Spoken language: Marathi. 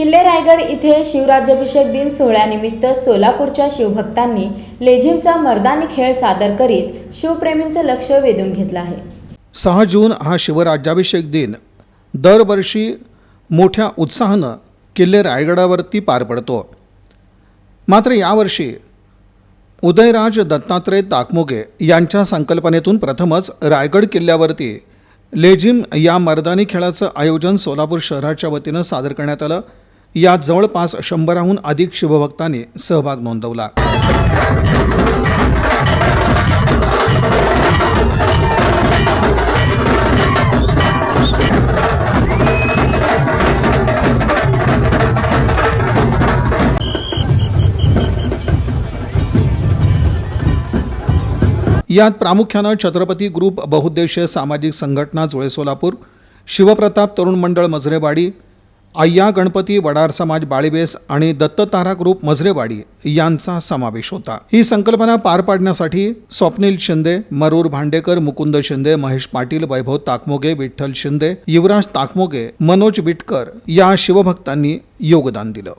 किल्ले रायगड इथे शिवराज्याभिषेक दिन सोहळ्यानिमित्त सोलापूरच्या शिवभक्तांनी लेझिमचा मर्दानी खेळ सादर करीत शिवप्रेमींचं लक्ष वेधून घेतलं आहे. सहा जून हा शिवराज्याभिषेक दिन. दरवर्षी मोठ्या उत्साहानं किल्ले रायगडावरती पार पडतो. मात्र यावर्षी उदयराज दत्तात्रय ताकमोगे यांच्या संकल्पनेतून प्रथमच रायगड किल्ल्यावरती लेझिम या मर्दानी खेळाचं आयोजन सोलापूर शहराच्या वतीनं सादर करण्यात आलं. यात जवळपास शंभराहून अधिक शिवभक्तांनी सहभाग नोंदवला. यात प्रामुख्यानं छत्रपती ग्रुप बहुद्देशीय सामाजिक संघटना जुळे सोलापूर शिवप्रताप तरुण मंडळ मजरेवाडी आय्या गणपती वडार समाज बाळीबेस आणि दत्ततारा ग्रुप मजरेवाडी यांचा समावेश होता. ही संकल्पना पार पाडण्यासाठी स्वप्नील शिंदे मरूर भांडेकर मुकुंद शिंदे महेश पाटील वैभव ताकमोगे विठ्ठल शिंदे युवराज ताकमोगे मनोज बिटकर या शिवभक्तांनी योगदान दिलं.